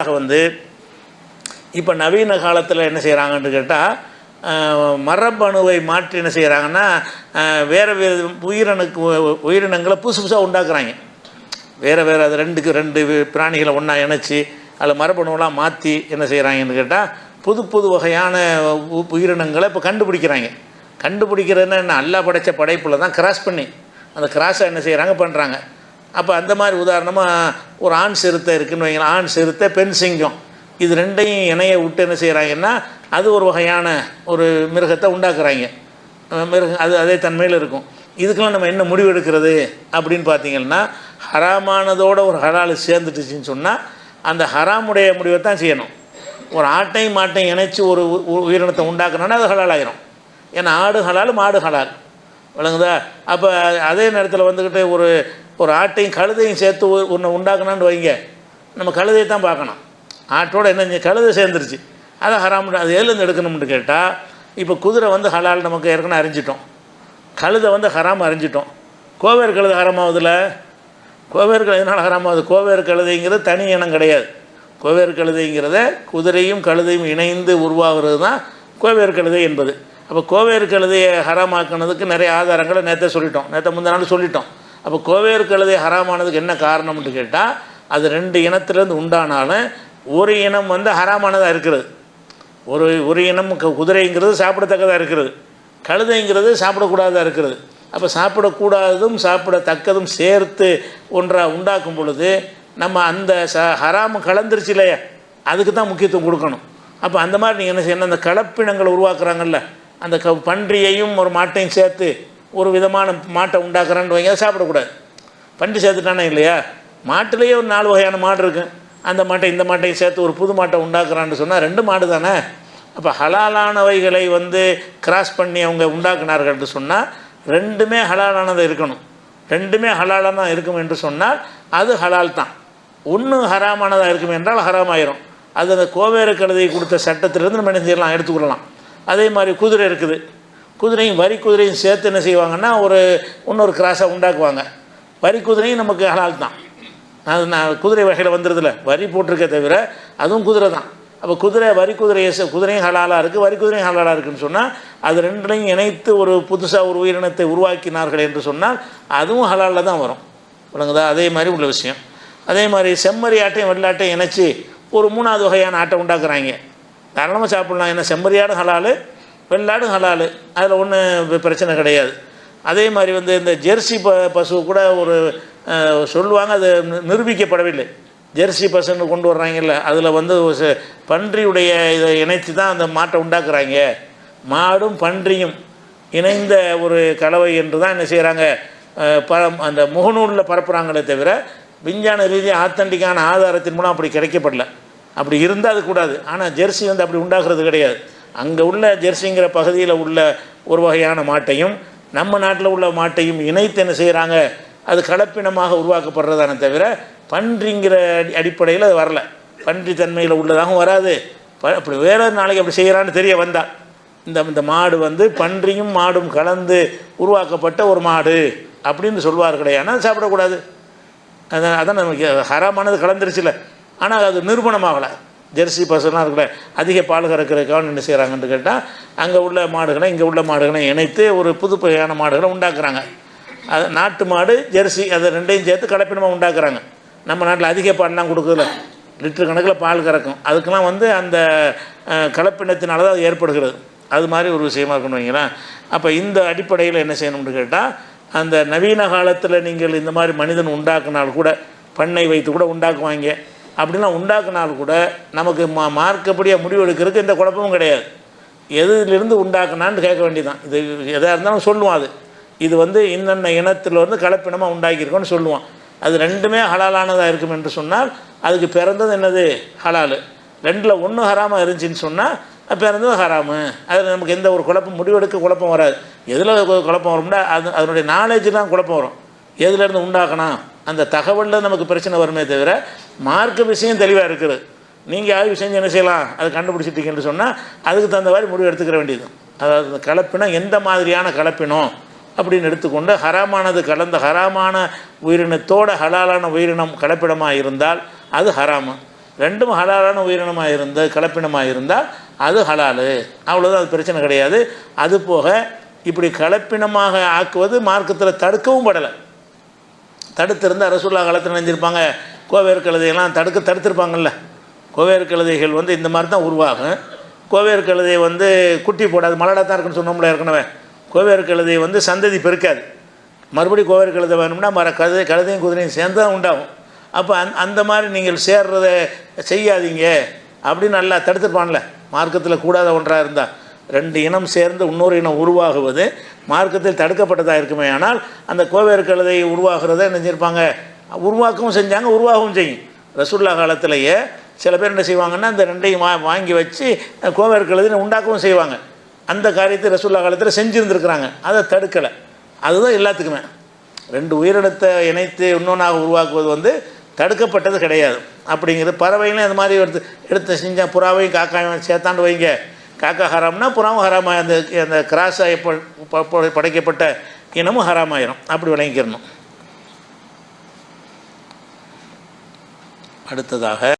வந்து இப்போ நவீன காலத்தில் என்ன செய்கிறாங்கன்னு கேட்டால் மரபணுவை மாற்றி என்ன செய்கிறாங்கன்னா வேறு வேறு உயிரணுக்கு உயிரினங்களை புதுசு புதுசாக உண்டாக்குறாங்க. வேறு வேறு அது ரெண்டுக்கு ரெண்டு பிராணிகளை ஒன்றா இணைச்சி அதில் மரபணுவெல்லாம் மாற்றி என்ன செய்கிறாங்கன்னு கேட்டால் புது புது வகையான உ- உயிரினங்களை இப்போ கண்டுபிடிக்கிறாங்க. கண்டுபிடிக்கிறதுன்னா என்ன? அல்லா படைத்த படைப்பில் தான் கிராஸ் பண்ணி அந்த கிராஸை என்ன செய்கிறாங்க பண்ணுறாங்க அப்போ அந்த மாதிரி உதாரணமாக ஒரு ஆண் சிறுத்தை இருக்குன்னு வைங்களேன். ஆண் சிறுத்தை பெண் சிங்கம். இது ரெண்டையும் இணைய விட்டு என்ன செய்கிறாங்கன்னா அது ஒரு வகையான ஒரு மிருகத்தை உண்டாக்குறாங்க. மிருகம் அது அதே தன்மையில் இருக்கும். இதுக்கெல்லாம் நம்ம என்ன முடிவு எடுக்கிறது அப்படின்னு பார்த்தீங்கன்னா ஹராமானதோட ஒரு ஹலால் சேர்ந்துட்டுச்சின்னு சொன்னால் அந்த ஹராமுடைய முடிவை தான் செய்யணும். ஒரு ஆட்டையும் மாட்டையும் இணைச்சி ஒரு உ- உ- உயிரினத்தை உண்டாக்குனோன்னா அது ஹலால் ஆயிரும் ஏன்னா ஆடு ஹலால் மாடு ஹலால். விளங்குதா? அப்போ அதே நேரத்தில் வந்துக்கிட்டு ஒரு ஒரு ஆட்டையும் கழுதையும் சேர்த்து ஒன்று உண்டாக்கணும்னு வைங்க. நம்ம கழுதையை தான் பார்க்கணும். ஆட்டோட என்ன கழுதை சேர்ந்துருச்சு. அதை ஹராம் அது எதுலேருந்து எடுக்கணும்னு கேட்டால் இப்போ குதிரை வந்து ஹலால் நமக்கு ஏற்கனவே அறிஞ்சிட்டோம். கழுதை வந்து ஹராம் அறிஞ்சிட்டோம். கோவேர் கழுதை ஹராமாவதில்? கோவேறு கழுதைனால ஹராமாவது? கோவேர் கழுதைங்கிறது தனி இனம் கிடையாது. கோவேர் கழுதைங்கிறத குதிரையும் கழுதையும் இணைந்து உருவாகிறது தான் கோவேர் கழுதை என்பது. அப்போ கோவேர் கழுதையை ஹராமாக்குனதுக்கு நிறைய ஆதாரங்களை நேற்றே சொல்லிட்டோம். நேற்று முந்தின நாள் சொல்லிட்டோம். அப்போ கோவேறு கழுதை ஹராமானதுக்கு என்ன காரணம்னு கேட்டால் அது ரெண்டு இனத்திலேருந்து உண்டானாலும் ஒரு இனம் வந்து ஹராமானதாக இருக்கிறது. ஒரு ஒரு இனம் குதிரைங்கிறது சாப்பிடத்தக்கதாக இருக்கிறது. கழுதைங்கிறது சாப்பிடக்கூடாததாக இருக்கிறது. அப்போ சாப்பிடக்கூடாததும் சாப்பிடத்தக்கதும் சேர்த்து ஒன்றாக உண்டாக்கும் பொழுது நம்ம அந்த ச ஹராமு கலந்துருச்சு இல்லையா? அதுக்கு தான் முக்கியத்துவம் கொடுக்கணும். அப்போ அந்த மாதிரி நீங்கள் என்ன செய்யணும் அந்த கலப்பினங்களை உருவாக்குறாங்கல்ல அந்த க பன்றியையும் ஒரு மாட்டையும் சேர்த்து ஒரு விதமான மாட்டை உண்டாக்குறான்னு வைங்க அதை சாப்பிடக்கூடாது. பன்றி சேர்த்துட்டானே இல்லையா? மாட்டுலேயே ஒரு நாலு வகையான மாடு இருக்கு. அந்த மாட்டை இந்த மாட்டையும் சேர்த்து ஒரு புது மாட்டை உண்டாக்குறான்னு சொன்னால் ரெண்டு மாடு தானே? அப்போ ஹலாலானவைகளை வந்து கிராஸ் பண்ணி அவங்க உண்டாக்குனார்கள்னு சொன்னால் ரெண்டுமே ஹலாலானது இருக்கணும். ரெண்டுமே ஹலாலானதாக இருக்கும் என்று சொன்னால் அது ஹலால் தான். ஒன்று ஹராமானதாக இருக்கும் என்றால் ஹராம் ஆயிரும் அது அந்த கோவேறு கழுதை கொடுத்த சட்டத்திலிருந்து நம்ம என்ன செய்யலாம்? எடுத்துக்கொள்ளலாம். அதே மாதிரி குதிரை இருக்குது. குதிரையும் வரி குதிரையும் சேர்த்து என்ன செய்வாங்கன்னா ஒரு இன்னொரு கிராஸாக உண்டாக்குவாங்க. வரி குதிரையும் நமக்கு ஹலால் தான். அது நான் குதிரை வகையில் வந்துடுதுல வரி போட்டிருக்கே தவிர அதுவும் குதிரை தான். அப்போ குதிரை வரி குதிரையை குதிரையும் ஹலாலாக இருக்குது வரி குதிரையும் ஹலாலாக இருக்குன்னு சொன்னால் அது ரெண்டுலையும் இணைத்து ஒரு புதுசாக ஒரு உயிரினத்தை உருவாக்கினார்கள் என்று சொன்னால் அதுவும் ஹலாலில் தான் வரும். விளங்குதா? அதே மாதிரி உள்ள விஷயம். அதே மாதிரி செம்மறி ஆட்டையும் வெள்ளாட்டையும் இணைச்சி ஒரு மூணாவது வகையான ஆட்டை உண்டாக்குறாங்க. தாராளமாக சாப்பிட்லாம். ஏன்னா செம்மறியாடும் ஹலாலு வெள்ளாடும் ஹலாலு அதில் ஒன்றும் பிரச்சனை கிடையாது. அதே மாதிரி வந்து இந்த ஜெர்சி ப பசு கூட ஒரு சொல்லுவாங்க அது நிரூபிக்கப்படவில்லை. ஜெர்சி பசுன்னு கொண்டு வர்றாங்கல்ல அதில் வந்து ஒரு பன்றியுடைய இதை இணைத்து தான் அந்த மாட்டை உண்டாக்குறாங்க. மாடும் பன்றியும் இணைந்த ஒரு கலவை என்று தான் என்ன செய்கிறாங்க ப அந்த முகநூலில் பரப்புகிறாங்களே தவிர விஞ்ஞான ரீதியாக ஆத்தண்டிக்கான ஆதாரத்தின் மூலம் அப்படி கிடைக்கப்படல. அப்படி இருந்தால் அது கூடாது. ஆனால் ஜெர்சி வந்து அப்படி உண்டாகிறது கிடையாது. அங்கே உள்ள ஜெர்சிங்கிற பகுதியில் உள்ள ஒரு வகையான மாட்டையும் நம்ம நாட்டில் உள்ள மாட்டையும் இணைத்து என்ன செய்கிறாங்க அது கலப்பினமாக உருவாக்கப்படுறதானே தவிர பன்றிங்கிற அடி அடிப்படையில் அது வரல. பன்றி தன்மையில் உள்ளதாகவும் வராது. ப- அப்படி வேற நாளைக்கு அப்படி செய்கிறான்னு தெரிய வந்தால் இந்த இந்த மாடு வந்து பன்றியும் மாடும் கலந்து உருவாக்கப்பட்ட ஒரு மாடு அப்படின்னு சொல்வார்களே ஆனால் சாப்பிடக்கூடாது. அதான் அதான் நமக்கு ஹராமானது கலந்துருச்சுல. ஆனால் அது நிரூபணமாகலை. ஜெர்சி பசுலாம் இருக்கிற அதிக பால் கறக்கிறதுக்காக என்ன செய்கிறாங்கன்னு கேட்டால் அங்கே உள்ள மாடுகளை இங்கே உள்ள மாடுகளை இணைத்து ஒரு புது வகையான மாடுகளை உண்டாக்குறாங்க. அது நாட்டு மாடு ஜெர்சி அதை ரெண்டையும் சேர்த்து கலப்பினமாக உண்டாக்குறாங்க. நம்ம நாட்டில் அதிக பால்லாம் கொடுக்கல லிட்டர் கணக்கில் பால் கறக்கும். அதுக்கெல்லாம் வந்து அந்த கலப்பினத்தினால தான் அது ஏற்படுகிறது. அது மாதிரி ஒரு விஷயமா இருக்குன்னு வைங்களேன். அப்போ இந்த அடிப்படையில் என்ன செய்யணும்னு கேட்டால் அந்த நவீன காலத்தில் நீங்கள் இந்த மாதிரி மனிதன் உண்டாக்குனால் கூட பண்ணை வைத்து கூட உண்டாக்குவாங்க. அப்படிலாம் உண்டாக்குனால் கூட நமக்கு மா மார்க்கப்படியாக முடிவு எடுக்கிறதுக்கு எந்த குழப்பமும் கிடையாது. எதுலேருந்து உண்டாக்குனான்னு கேட்க வேண்டியதான் இது எதாக இருந்தாலும் சொல்லுவான் அது. இது வந்து இன்னென்ன இனத்தில் வந்து கலப்பினமாக உண்டாக்கியிருக்கோன்னு சொல்லுவான். அது ரெண்டுமே ஹலாலானதாக இருக்கும் என்று சொன்னால் அதுக்கு பிறந்தது என்னது? ஹலாலு. ரெண்டில் ஒன்று ஹராமாக இருந்துச்சுன்னு சொன்னால் பிறந்தது ஹராமு. அதில் நமக்கு எந்த ஒரு குழப்பம் முடிவெடுக்க குழப்பம் வராது. எதில் குழப்பம் வரும்னா அது அதனுடைய நாலேஜ் தான் குழப்பம் வரும். எதுலேருந்து உண்டாக்கணும் அந்த தகவலில் நமக்கு பிரச்சனை வருமே தவிர மார்க்க விஷயம் தெளிவாக இருக்குது. நீங்கள் ஆய்வு செஞ்சு என்ன செய்யலாம்? அதை கண்டுபிடிச்சிட்டீங்கன்னு சொன்னால் அதுக்கு தகுந்த மாதிரி முடிவு எடுத்துக்கிற வேண்டியது. அதாவது கலப்பினம் எந்த மாதிரியான கலப்பினம்? அப்படின்னு எடுத்துக்கொண்டு ஹராமானது கலந்த ஹராமான உயிரினத்தோட ஹலாலான உயிரினம் கலப்பிடமாக இருந்தால் அது ஹராமு. ரெண்டும் ஹலாலான உயிரினமாக இருந்து கலப்பினமாக இருந்தால் அது ஹலாலு. அவ்வளோதான் அது பிரச்சனை கிடையாது. அது போக இப்படி கலப்பினமாக ஆக்குவது மார்க்கத்தில் தடுக்கவும் படலை. தடுத்திருந்தால் ரசூல்லா காலத்தில் நினைஞ்சிருப்பாங்க. கோவேறு கழுதையெல்லாம் தடுக்க தடுத்திருப்பாங்கல்ல. கோவேறு கழுதைகள் வந்து இந்த மாதிரி தான் உருவாகும். கோவேறு கழுதை வந்து குட்டி போடாது மலடாக தான் இருக்குன்னு சொன்னோம்ல ஏற்கனவே. கோவேறு கழுதை வந்து சந்ததி பெருக்காது. மறுபடியும் கோவேறு கழுதை வேணும்னா மர கழுதை கழுதையும் குதிரையும் சேர்ந்து தான் உண்டாகும். அப்போ அந் அந்த மாதிரி நீங்கள் சேர்றத செய்யாதீங்க. அப்படின்னு நல்லா தடுத்துருப்பான்ல. மார்க்கத்தில் கூடாத ஒன்றாக இருந்தால் ரெண்டு இனம் சேர்ந்து இன்னொரு இனம் உருவாகுவது மார்க்கத்தில் தடுக்கப்பட்டதாக இருக்குமே. ஆனால் அந்த கோவேறு கழுதை உருவாகிறத என்ன உருவாக்கவும் செஞ்சாங்க உருவாகவும் செய்யும். ரசுல்லா காலத்திலேயே சில பேர் என்ன செய்வாங்கன்னா அந்த ரெண்டையும் வா வாங்கி வச்சு கோவேறு கழுதை உண்டாக்கவும் செய்வாங்க. அந்த காரியத்தை ரசுல்லா காலத்தில் செஞ்சுருந்துருக்குறாங்க. அதை தடுக்கலை. அதுதான் எல்லாத்துக்குமே. ரெண்டு உயிரினத்தை இணைத்து இன்னொன்றாக உருவாக்குவது வந்து தடுக்கப்பட்டது கிடையாது. அப்படிங்கிறது பறவைகளும் அது மாதிரி எடுத்து எடுத்து செஞ்சால் புறாவையும் காக்காயும் சேர்த்தாண்டு வைங்க. காக்கா ஹராம்னா புறாவும் ஹராமாக அந்த அந்த கிராஸாக படைக்கப்பட்ட இனமும் ஹராமாயிரும். அப்படி விளங்கிக்கிறணும். அடுத்ததாக